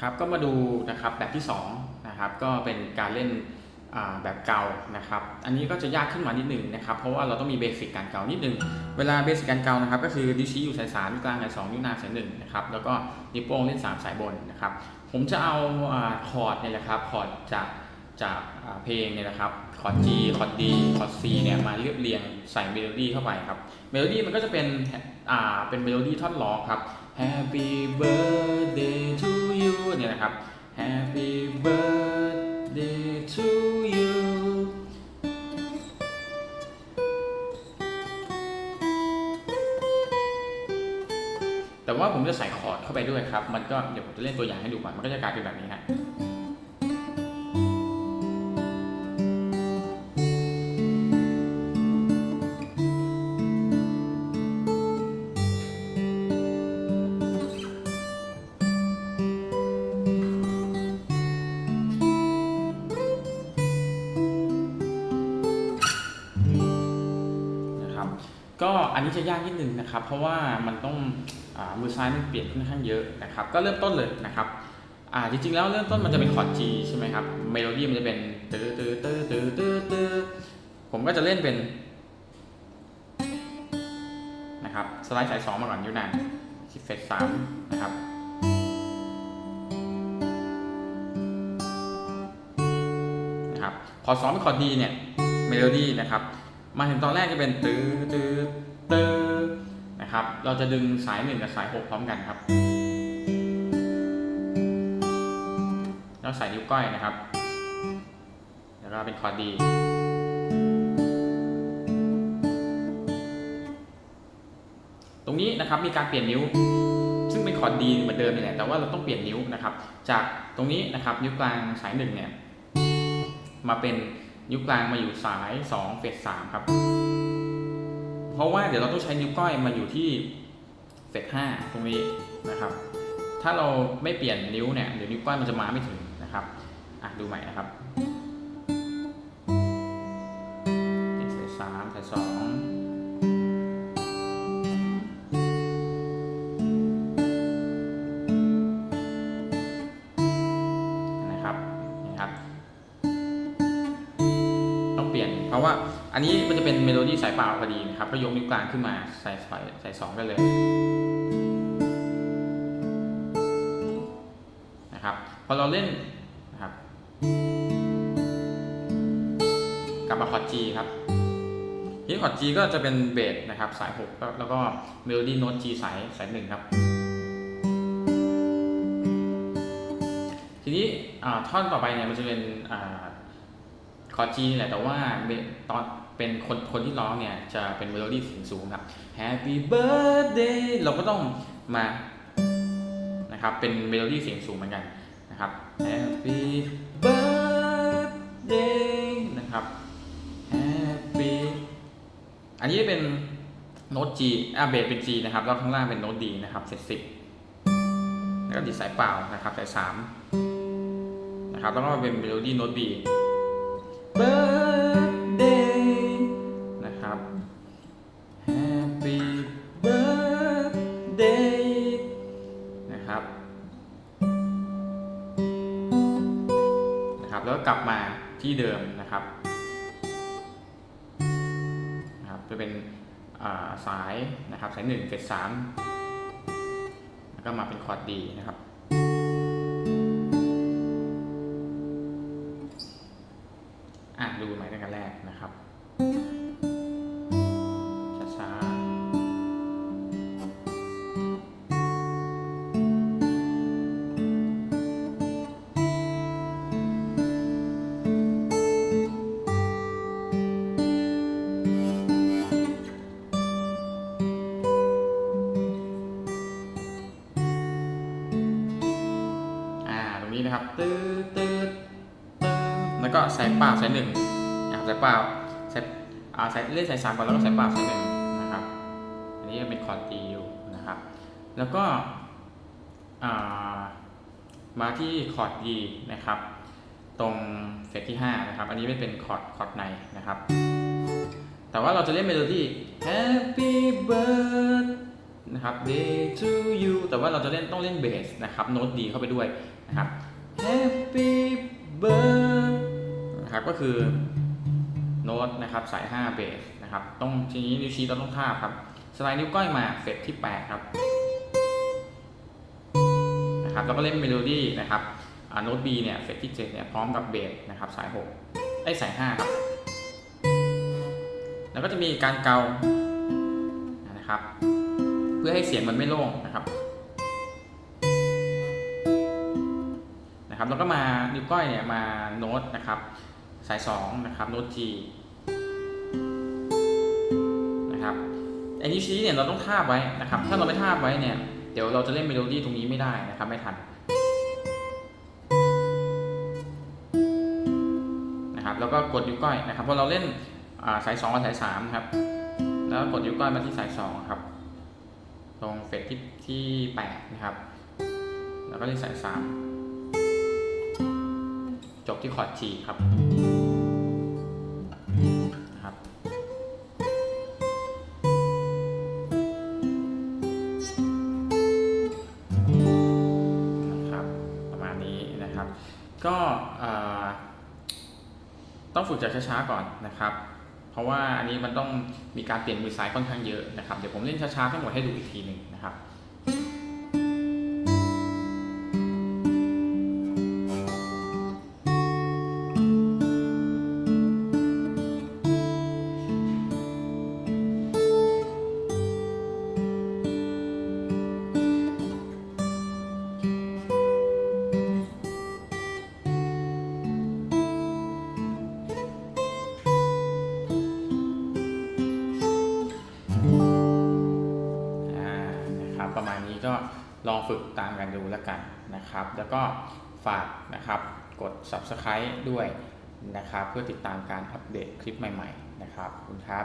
ครับก็มาดูนะครับแบบที่2นะครับก็เป็นการเล่นแบบเกานะครับอันนี้ก็จะยากขึ้นมานิดหนึงนะครับเพราะว่าเราต้องมีเบสิกการเกานิดนึงเวลาเบสิกการเกานะครับก็คือดิ้วชี้อยู่สายสามนิ้วกลางสายสองนิ้วนางสายหนึ่งนะครับแล้วก็นิ้วโป้งเล่นสามสายบนนะครับผมจะเอาคอร์ดเนี่ยแหละครับคอร์ดจากจากเพลงเนี่ยนะครับ คอร์ด G คอร์ด D คอร์ด C เนี่ยมาเรียบเรียงใส่เมโลดี้เข้าไปครับ เมโลดี้มันก็จะเป็นอ่าเป็นเมโลดี้ท่อนร้องครับ Happy birthday to you เนี่ยนะครับ Happy birthday to you แต่ว่าผมจะใส่คอร์ดเข้าไปด้วยครับ มันก็เดี๋ยวผมจะเล่นตัวอย่างให้ดูก่อน มันก็จะกลายเป็นแบบนี้ฮะ ครับ ก็อันนี้จะยากนิดนึงนะครับ เพราะว่ามันต้องอมือซ้ายมันเปลี่ยนค่อนข้างเยอะนะครับ ก็เริ่มต้นเลยนะครับอ่าจริงๆแล้วเริ่มต้นมันจะเป็นคอร์ด G ใช่ไหมครับ เมโลดี้มันจะเป็นตื้อตื้อตื้อตื้อตื้อตื้อผมก็จะเล่นเป็นนะครับสไลด์สายสองมาก่อนนิ้วนางที่เฟสสามนะครับนะครับคอร์ดสองเป็นคอร์ด D เนี่ยเมโลดี้นะครับ มาถึงตอนแรกจะเป็นตื้อตื้อตื้อนะครับ เราจะดึงสายหนึ่งกับสายหกพร้อมกันครับ แล้วใส่นิ้วก้อยนะครับ แล้วก็เป็นคอร์ดดี ตรงนี้นะครับมีการเปลี่ยนนิ้ว ซึ่งเป็นคอร์ดดีเหมือนเดิมนี่แหละ แต่ว่าเราต้องเปลี่ยนนิ้วนะครับ จากตรงนี้นะครับนิ้วกลางสายหนึ่งเนี่ย มาเป็น นิ้วกลางมาอยู่สาย2เฟส3ครับ เพราะว่าเดี๋ยวเราต้องใช้นิ้วก้อยมาอยู่ที่เฟส5ตรงนี้นะครับ ถ้าเราไม่เปลี่ยนนิ้วเนี่ยเดี๋ยวนิ้วก้อยมันจะมาไม่ถึงนะครับอะดูใหม่นะครับเฟส3เฟส2 เพราะว่าอันนี้มันจะเป็นเมโลดี้สายเปล่าพอดีนะครับก็ยกนิ้วกลางขึ้นมาใส่ใส่ใส่สองกันเลยนะครับพอเราเล่นนะครับกลับมาคอร์ด G ครับทีคอร์ด G ก็จะเป็นเบสนะครับสาย6แล้วแล้วก็เมโลดี้โน้ต G สายสายหนึ่งครับ ทีนี้ท่อนต่อไปเนี่ยมันจะเป็น คอจีนี่แหละแต่ว่าเมตอนเป็นคนคนที่ร้องเนี่ยจะเป็นเมโลดี้เสียงสูงครับ Happy birthday เราก็ต้องมานะครับเป็นเมโลดี้เสียงสูงเหมือนกันนะครับ Happy birthday นะครับ Happy อันนี้เป็นโน้ต G อะเบสเป็น G นะครับแล้วข้างล่างเป็นโน้ต D นะครับเสร็จสิบแล้วก็ดีสายเปล่านะครับสายสามนะครับแล้วก็เป็นเมโลดี้โน้ต B ก็กลับมาที่เดิมนะครับนะครับจะเป็นาสายนะครับสายหนึ่งเฟสสามแล้วก็มาเป็นคอร์ดดีนะครับ ตืดตืดแล้วก็สายเปล่าสายหนึ่งอะสายเปล่าสายอ่าสายเล่นสายสามก่อนแล้วก็สายเปล่าสายหนึ่งนะครับ อันนี้เป็นคอร์ดดีอยู่นะครับ แล้วก็อ่ามาที่คอร์ด E นะครับ ตรงเฟสที่5นะครับ อันนี้ไม่เป็นคอร์ดคอร์ดในนะครับ แต่ว่าเราจะเล่นเมโลดี้ Happy birthday นะครับ day to you แต่ว่าเราจะเล่นต้องเล่นเบสนะครับ โน้ตดีเข้าไปด้วยนะครับ นะครับก็คือโน้ตนะครับสาย5เบสนะครับต้องทีนี้นิ้วชี้เราต้องทาบครับสไลด์นิ้วก้อยมาเฟรที่8ครับนะครับแล้วก็เล่นเมโลดี้นะครับโน้ต B เนี่ยเฟรที่7เนี่ยพร้อมกับเบสนะครับสาย6ไอ้สาย5ครับแล้วก็จะมีการเกานะครับ เพื่อให้เสียงมันไม่โล่งนะครับนะครับแล้วก็มานิ้วก้อยเนี่ยมาโน้ตนะครับ สาย 2 นะครับโน้ต G นะครับไอ้นิ้วชี้เนี่ยเราต้องทาบไว้นะครับ ถ้าเราไม่ทาบไว้เนี่ย เดี๋ยวเราจะเล่นเมโลดี้ตรงนี้ไม่ได้นะครับ ไม่ทันนะครับ แล้วก็กดนิ้วก้อยนะครับพอเราเล่นาสาย 2 กับสาย3นะครับ แล้วกดนิ้วก้อยมาที่สาย 2 ครับ ตรงเฟสที่ที่8นะครับ แล้วก็ที่สาย 3 จบที่คอร์ด G ครับนะครับ ประมาณนี้นะครับ ก็ต้องฝึกจากช้าๆก่อนนะครับ เพราะว่าอันนี้มันต้องมีการเปลี่ยนมือซ้ายค่อนข้างเยอะนะครับ เดี๋ยวผมเล่นช้าๆทั้งหมดให้ดูอีกทีหนึ่งนะครับ นี้ก็ลองฝึกตามกันดูแล้วกันนะครับ แล้วก็ฝากนะครับกด subscribe ด้วยนะครับ เพื่อติดตามการอัปเดตคลิปใหม่ ๆ นะครับ คุณครับ